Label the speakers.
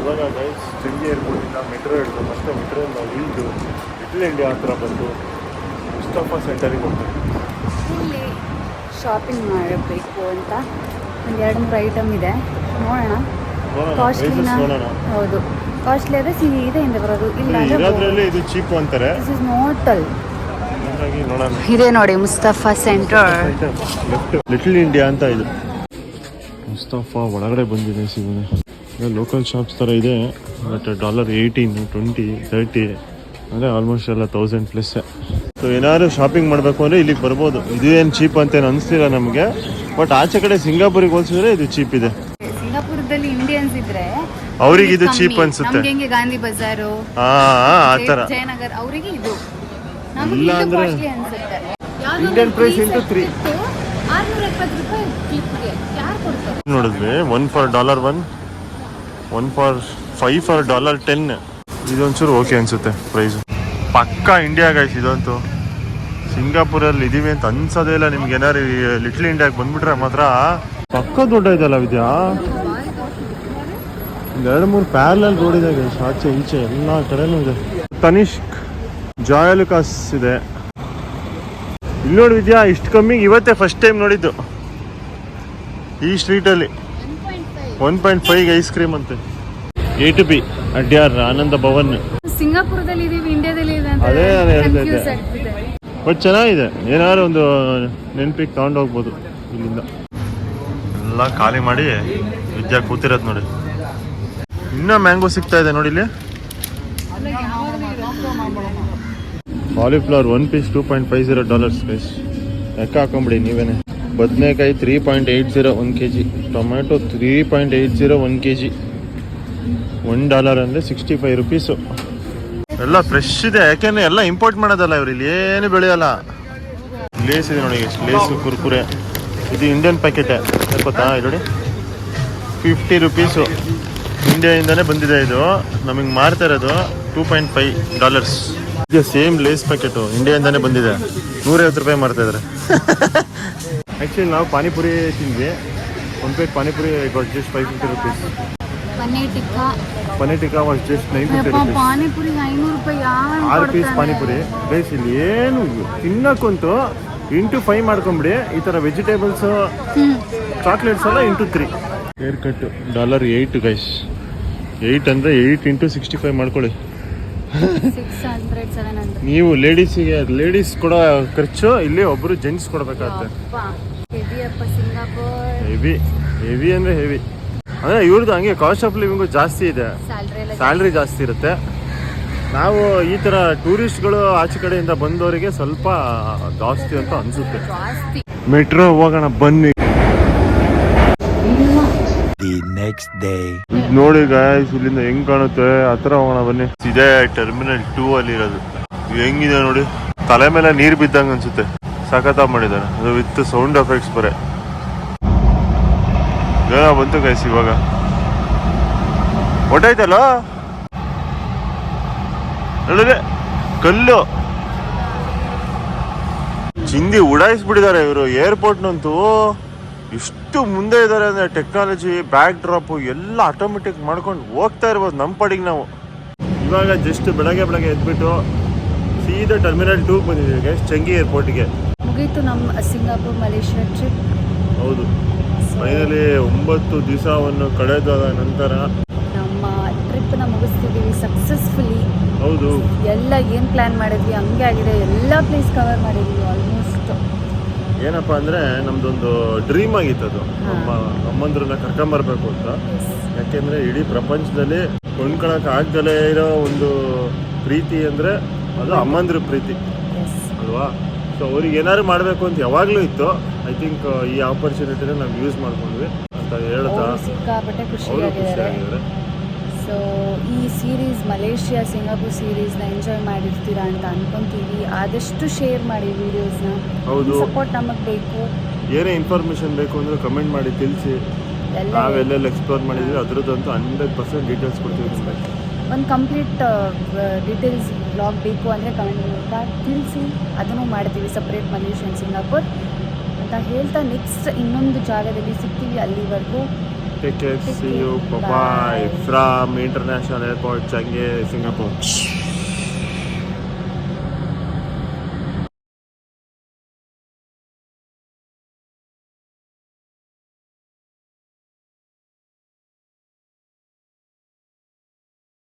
Speaker 1: ಇವಾಗ guys ಚೆಂಗಿ ಏರ್ಪೋರ್ಟಿಂದ metro ಹಿಡಿದು ಮತ್ತೆ ಮೆಟ್ರೋಯಿಂದ ಇಳಿದು ಲಿಟಲ್ ಇಂಡಿಯಾ ಹತ್ರ ಬಂದು ಮುಸ್ತಫಾ ಸೆಂಟರಿಗೆ ಹೋಗ್ತೀವಿ
Speaker 2: ಇಲ್ಲಿ ಶಾಪಿಂಗ್ ಮಾಡಬೇಕು ಅಂತ ಒಂದು ಎರಡು ಮೂರು ಐಟಮ್ ಇದೆ. ನೋಡೋಣ.
Speaker 1: ಕಾಸ್ಟ್ಲಿ
Speaker 2: ಕಾಸ್ಟ್ಲಿನ
Speaker 1: ನೋಡೋಣ.
Speaker 2: ಹೌದು. ಕಾಸ್ಟ್ಲಿ ಸಿ ಇದೆ ಹಿಂದೆ ಬರೋದು ಇಲ್ಲ
Speaker 1: ಇರೋದ್ರಲ್ಲಿ ಇದು ಚೀಪ್ ಅಂತಾರೆ.
Speaker 2: ದಿಸ್ ಇಸ್ ನೋಟಲ್ ಇದೆ ನೋಡಿ ಮುಸ್ತಫಾ ಸೆಂಟರ್
Speaker 1: ಲಿಟಲ್ ಇಂಡಿಯಾ ಅಂತ ಇದು. ಮುಸ್ತಫಾ ಒಳಗಡೆ ಬಂದಿದೆ ಸಿಗೋದು ಲೋಕಲ್ ಶಾಪ್ಸ್ ಥರ ಇದೆ but dollar eighteen twenty thirty ಅಂದರೆ ಆಲ್ಮೋಸ್ಟ್ ಎಲ್ಲ ತೌಸಂಡ್ ಪ್ಲಸ್ ಸೊ ಏನಾದ್ರು ಶಾಪಿಂಗ್ ಮಾಡಬೇಕು ಅಂದರೆ ಇಲ್ಲಿಗೆ ಬರ್ಬೋದು. ಇದು ಏನು ಚೀಪ್ ಅಂತ ಏನು ಅನಿಸ್ತಿಲ್ಲ ನಮಗೆ ಬಟ್ ಆಚೆ ಕಡೆ ಸಿಂಗಾಪುರಿಗೆ ಹೋಲಿಸಿದ್ರೆ ಇದು ಚೀಪ್ ಇದೆ.
Speaker 2: ಸಿಂಗಾಪುರದಲ್ಲಿ ಇಂಡಿಯನ್ಸ್ ಇದ್ರೆ
Speaker 1: ಅವ್ರಿಗೆ ಇದು ಚೀಪ್ ಅನ್ಸುತ್ತೆ.
Speaker 2: ನಮ್ಗೆ ಹೆಂಗೆ ಗಾಂಧಿ ಬಜಾರು
Speaker 1: ಹಾಂ ಆ ಥರ.
Speaker 2: ಜಯನಗರ್ ಅವರಿಗೆ ಇದು.
Speaker 1: ಇಲ್ಲ ಅಂದ್ರೆ
Speaker 2: ಇಂಡಿಯನ್ ಪ್ರೈಸ್ ಇಂಟು ತ್ರೀ
Speaker 1: ನೋಡಿದ್ವಿ one for dollar one one for five for dollar ten ಇದೊಂಚೂರು okay ಅನ್ಸುತ್ತೆ ಪ್ರೈಸ್ ಪಕ್ಕಾ ಇಂಡಿಯಾ ಗೈಸ್ ಇದಂತೂ. ಸಿಂಗಾಪುರಲ್ಲಿ ಇದೀವಿ ಅಂತ ಅನ್ಸೋದೇ ಇಲ್ಲ ನಿಮ್ಗೆ ಏನಾರು ಲಿಟ್ಲ್ ಇಂಡಿಯಾಗೆ ಬಂದ್ಬಿಟ್ರೆ ಮಾತ್ರ. ಪಕ್ಕ ದೊಡ್ಡ ಇದೆಲ್ಲ ವಿದ್ಯಾ? ಎರಡು ಮೂರು ಪ್ಯಾರಲಲ್ ರೋಡ್ ಇದೆ ಗೈಸ್ ಆಚೆ ಈಚೆ ಎಲ್ಲ ಕಡೆನೂ ಇದೆ. ತನಿಷ್ಕ್ ಜಾಯಲುಕಾಸ್ ಇದೆ. ಇಲ್ಲಿ ನೋಡಿ ವಿದ್ಯಾ, ಇಷ್ಟು ಕಮ್ಮಿ ಇವತ್ತೇ ಫಸ್ಟ್ ಟೈಮ್ ನೋಡಿದ್ದು. ಈ ಸ್ಟ್ರೀಟಲ್ಲಿ one point five ice cream ಅಂತೆ. A to B Adyar Ananda Bhavan.
Speaker 2: ಸಿಂಗಾಪುರದಲ್ಲಿ ಇದೀವಿ ಇಂಡಿಯಾದಲ್ಲಿ ಇದೆ ಅಂತ
Speaker 1: ಅದೇ ಬಟ್ ಚೆನ್ನಾಗಿದೆ. ಏನಾದ್ರು ಒಂದು ನೆನ್ಪಿಗೆ ತಗೊಂಡು ಹೋಗ್ಬೋದು ಇಲ್ಲಿಂದ. ಎಲ್ಲ ಖಾಲಿ ಮಾಡಿ ವಿದ್ಯಾ ಕೂತಿರೋದು ನೋಡಿ. ಇನ್ನೂ ಮ್ಯಾಂಗೋ ಸಿಗ್ತಾ ಇದೆ ನೋಡಿ ಇಲ್ಲಿ. Cauliflower one piece two point five zero dollars piece ಲೆಕ್ಕ ಹಾಕೊಂಬಿಡಿ ನೀವೇನೆ. ಬದನೆಕಾಯಿ three point eight zero one K G tomato three point eight zero one K G one dollar ಅಂದರೆ ಸಿಕ್ಸ್ಟಿ ಫೈವ್ ರುಪೀಸು ಎಲ್ಲ ಫ್ರೆಶ್ ಇದೆ, ಯಾಕೆಂದರೆ ಎಲ್ಲ ಇಂಪೋರ್ಟ್ ಮಾಡೋದಲ್ಲ ಇವ್ರು, ಇಲ್ಲಿ ಏನು ಬೆಳೆಯಲ್ಲ. ಲೇಸ್ ಇದೆ ನೋಡಿ ಲೇಸು ಕುರ್ಕುರೆ. ಇದು ಇಂಡಿಯನ್ ಪ್ಯಾಕೆಟೆ ಗೊತ್ತಾ ನೋಡಿ? ಫಿಫ್ಟಿ ರುಪೀಸು ಇಂಡಿಯಾಯಿಂದನೇ ಬಂದಿದೆ ಇದು. ನಮಗೆ ಮಾರ್ತಾ ಇರೋದು ಟೂ ಪಾಯಿಂಟ್ ಫೈವ್ ಡಾಲರ್ಸ್ ಇದು ಸೇಮ್ ಲೇಸ್ ಪ್ಯಾಕೆಟು ಇಂಡಿಯಾಯಿಂದನೇ ಬಂದಿದೆ. ನೂರೈವತ್ತು ರೂಪಾಯಿ ಮಾರ್ತಾ ಇದ್ದಾರೆ ಆ್ಯಕ್ಚುಲಿ ನಾವು ಪಾನಿಪುರಿ ತಿಂದ್ವಿ. ಒಂದು plate panipuri was just five fifty rupees
Speaker 2: paneer tikka.
Speaker 1: Paneer tikka was just nine fifty rupees
Speaker 2: ಐನೂರು ರೂಪಾಯಿ
Speaker 1: ಆರು ಪೀಸ್ ಪಾನಿಪುರಿ. ಗೈಸ್ ಇಲ್ಲಿ ಏನು ತಿನ್ನಕ್ಕಂತೂ ಇಂಟು ಫೈವ್ ಮಾಡ್ಕೊಂಬಿಡಿ. ಈ ಥರ ವೆಜಿಟೇಬಲ್ಸ್. ಚಾಕ್ಲೇಟ್ಸ್ ಎಲ್ಲ into three hair cut dollar eight guys eight ಅಂದರೆ ಏಯ್ಟ್ ಇಂಟು ಸಿಕ್ಸ್ಟಿ ಫೈವ್ ಮಾಡ್ಕೊಳ್ಳಿ ನೀವು ಲೇಡೀಸಿಗೆ ಲೇಡೀಸ್ ಕೊಡೋ ಖರ್ಚು ಇಲ್ಲಿ ಒಬ್ಬರು ಜೆಂಟ್ಸ್ ಕೊಡಬೇಕಾಗತ್ತೆ.
Speaker 2: ಸಿಂಗಾಪುರ್.
Speaker 1: ಹೆವಿ ಹೆವಿ ಅಂದ್ರೆ ಹೆವಿ ಅಂದ್ರೆ ಇವ್ರದ್ದು ಹಂಗೆ ಕಾಸ್ಟ್ ಆಫ್ ಲಿವಿಂಗು ಜಾಸ್ತಿ ಇದೆ.
Speaker 2: ಸ್ಯಾಲ್ರಿ
Speaker 1: ಜಾಸ್ತಿ. ಇರುತ್ತೆ. ನಾವು ಈ ತರ ಟೂರಿಸ್ಟ್ಗಳು ಆಚೆ ಕಡೆಯಿಂದ ಬಂದವರಿಗೆ ಸ್ವಲ್ಪ ಜಾಸ್ತಿ ಅಂತ ಅನ್ಸುತ್ತೆ. ಮೆಟ್ರೋ ಹೋಗೋಣ ಬನ್ನಿ.
Speaker 3: The next day.
Speaker 1: ಇದ್ ನೋಡಿ ಗಾಯಸ್ ಇಲ್ಲಿಂದ ಹೆಂಗ್ ಕಾಣುತ್ತೆ? ಹತ್ರ ಹೋಗೋಣ ಬನ್ನಿ. ಇದೇ ಟರ್ಮಿನಲ್ ಟೂ ಅಲ್ಲಿ ಇರೋದು ಹೆಂಗಿದೆ ನೋಡಿ? ತಲೆ ಮೇಲೆ ನೀರ್ ಬಿದ್ದಂಗ ಅನ್ಸುತ್ತೆ. ಸಖತ್ ಮಾಡಿದ್ದಾರೆ. ಅದು ವಿತ್ ಸೌಂಡ್ ಎಫೆಕ್ಟ್ಸ್ ಬರೇ. ಏನೋ ಬಂತು ಗೈಸ್ ಇವಾಗ. ಹೊಟ್ಟೈತಲ್ಲ ನೋಡಿದ್ರೆ ಕಲ್ಲು. ಚಿಂದಿ ಉಡಾಯಿಸ್ಬಿಟ್ಟಿದ್ದಾರೆ ಇವರು. ಏರ್ಪೋರ್ಟ್ನಂತೂ ಎಷ್ಟು ಮುಂದೆ ಇದ್ದಾರೆ ಅಂದರೆ ಟೆಕ್ನಾಲಜಿ ಬ್ಯಾಕ್ ಡ್ರಾಪು ಎಲ್ಲ ಆಟೋಮೆಟಿಕ್ ಮಾಡ್ಕೊಂಡು ಹೋಗ್ತಾ ಇರ್ಬೋದು ನಮ್ಮ ಪಡಿಗೆ ನಾವು. ಇವಾಗ ಜಸ್ಟ್ ಬೆಳಗ್ಗೆ ಬೆಳಗ್ಗೆ ಎದ್ಬಿಟ್ಟು ಸೀದಾ ಟರ್ಮಿನಲ್ ಟೂಗೆ ಬಂದಿದ್ದೀವಿ ಗೈಸ್ ಚಂಗಿ ಏರ್ಪೋರ್ಟಿಗೆ
Speaker 2: ಮುಗೀತು ನಮ್ಮ ಸಿಂಗಾಪುರ್ ಮಲೇಷ್ಯಾ ಟ್ರಿಪ್
Speaker 1: ಹೌದು. ಫೈನಲಿ ಒಂಬತ್ತು ದಿವಸವನ್ನು ಕಳೆದಾದ ನಂತರ
Speaker 2: ನಮ್ಮ ಟ್ರಿಪ್ನ ಮುಗಿಸ್ತಿದ್ದೀವಿ ಸಕ್ಸಸ್ಫುಲಿ
Speaker 1: ಹೌದು.
Speaker 2: ಎಲ್ಲ ಏನು ಪ್ಲ್ಯಾನ್ ಮಾಡಿದ್ವಿ? ಹಂಗೆ ಆಗಿದೆ. ಎಲ್ಲ ಪ್ಲೇಸ್ ಕವರ್ ಮಾಡಿದ್ವಿ ಆಲ್ಮೋಸ್ಟ್
Speaker 1: ಏನಪ್ಪ ಅಂದರೆ ನಮ್ಮದೊಂದು ಡ್ರೀಮ್ ಆಗಿತ್ತು ಅದು. ನಮ್ಮ ಅಮ್ಮಂದ್ರನ್ನ ಕರ್ಕೊಂಬರ್ಬೇಕು ಅಂತ. ಯಾಕೆಂದರೆ ಇಡೀ ಪ್ರಪಂಚದಲ್ಲಿ ಕೊಂಡ್ಕೊಳಕ್ ಆಗ್ದಲೇ ಇರೋ ಒಂದು ಪ್ರೀತಿ ಅಂದರೆ ಅದು ಅಮ್ಮಂದ್ರ ಪ್ರೀತಿ. ಅಲ್ವಾ? ಸೊ ಅವ್ರಿಗೆ ಏನಾದ್ರು ಮಾಡಬೇಕು ಅಂತ ಯಾವಾಗಲೂ ಇತ್ತು. ಐ ಥಿಂಕ್ ಈ ಆಪರ್ಚುನಿಟಿನ ನಾವು ಯೂಸ್ ಮಾಡ್ಕೊಂಡ್ವಿ. ಅಂತ ಹೇಳ್ತಾ
Speaker 2: ಸಿಕ್ಕಾಪಟ್ಟೆ ಖುಷಿಯಾಗಿದ್ದಾರೆ. ಸೊ ಈ ಸೀರೀಸ್ ಮಲೇಷಿಯಾ ಸಿಂಗಾಪುರ್ ಸೀರೀಸ್ನ ಎಂಜಾಯ್ ಮಾಡಿರ್ತೀರಾ ಅಂತ ಅನ್ಕೊಂತೀವಿ. ಆದಷ್ಟು ಶೇರ್ ಮಾಡಿ ವಿಡಿಯೋಸ್ನ
Speaker 1: ಹೌದು.
Speaker 2: ಸಪೋರ್ಟ್ ನಮಗೆ ಬೇಕು.
Speaker 1: ಏನೇ ಇನ್ಫಾರ್ಮೇಷನ್ ಬೇಕು ಅಂದ್ರೆ ಕಮೆಂಟ್ ಮಾಡಿ ತಿಳಿಸಿ. ನಾವೆಲ್ಲೆಲ್ಲ ಎಕ್ಸ್ಪ್ಲೋರ್ ಮಾಡಿದ್ವಿ. ಅದ್ರದ್ದಂತೂ ಹಂಡ್ರೆಡ್ ಪರ್ಸೆಂಟ್ ಡೀಟೇಲ್ಸ್ ಕೊಡ್ತೀವಿ ನಿಮಗೆ.
Speaker 2: ಒಂದು ಕಂಪ್ಲೀಟ್ ಡೀಟೇಲ್ಸ್ ಬ್ಲಾಗ್ ಬೇಕು ಅಂದರೆ ಕಮೆಂಟ್ ಮೂಲಕ ತಿಳಿಸಿ. ಅದನ್ನು ಮಾಡ್ತೀವಿ ಸಪ್ರೇಟ್ ಮಲೇಷಿಯನ್ ಸಿಂಗಾಪುರ್. ಅಂತ ಹೇಳ್ತಾ ನೆಕ್ಸ್ಟ್ ಇನ್ನೊಂದು ಜಾಗದಲ್ಲಿ ಸಿಗ್ತೀವಿ ಅಲ್ಲಿವರೆಗೂ.
Speaker 1: Take care see you. Bye. From international airport Changi Singapore